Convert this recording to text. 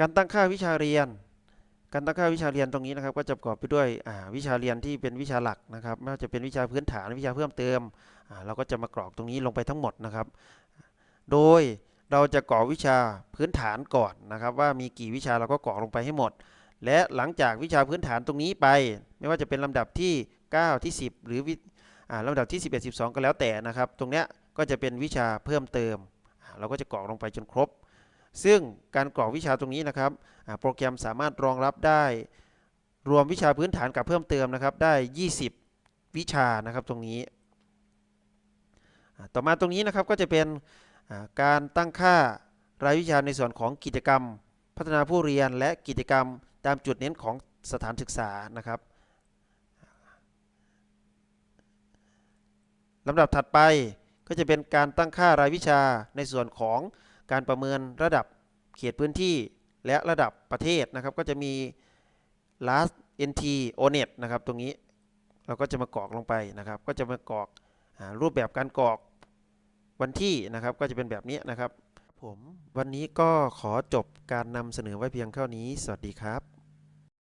การตั้งค่าวิชาเรียน การตั้งค่าวิชาเรียนตรงนี้นะครับ ก็จะประกอบไปด้วยวิชาเรียนที่เป็นวิชาหลักนะครับไม่ว่าจะเป็นวิชาพื้นฐานวิชาเพิ่มเติมเราก็จะมากรอกตรงนี้ลงไปทั้งหมดนะครับ โดยเราจะกรอกวิชาพื้นฐานก่อนนะครับ ว่ามีกี่วิชาเราก็กรอกลงไปให้หมด และหลังจากวิชาพื้นฐานตรงนี้ไป ไม่ว่าจะเป็นลำดับที่ 9 ที่ 10 หรือวิอ่าลำดับที่ 11 12 ก็แล้วแต่นะครับ ตรงเนี้ยก็จะเป็นวิชาเพิ่มเติม เราก็จะกรอกลงไปจนครบ ซึ่งการกรอกวิชาตรงนี้นะครับโปรแกรมสามารถรองรับได้ รวมวิชาพื้นฐานกับเพิ่มเติมนะครับได้ 20 วิชานะครับตรงนี้ ต่อมาตรงนี้นะครับก็จะเป็นการตั้งค่ารายวิชาในส่วนของกิจกรรม พัฒนาผู้เรียนและกิจกรรมตามจุดเน้นของสถานศึกษานะครับลำดับถัดไปก็จะเป็นการตั้งค่ารายวิชาในส่วนของ การประเมินระดับเขตพื้นที่และระดับประเทศนะครับ ก็จะมี last nt onet นะครับ ตรงนี้เราก็จะมากรอกลงไปนะครับ ก็จะมากรอกรูปแบบการกรอกวันที่นะครับ ก็จะเป็นแบบนี้นะครับ ผมวันนี้ก็ขอจบการนำเสนอไว้เพียงเท่านี้ สวัสดีครับ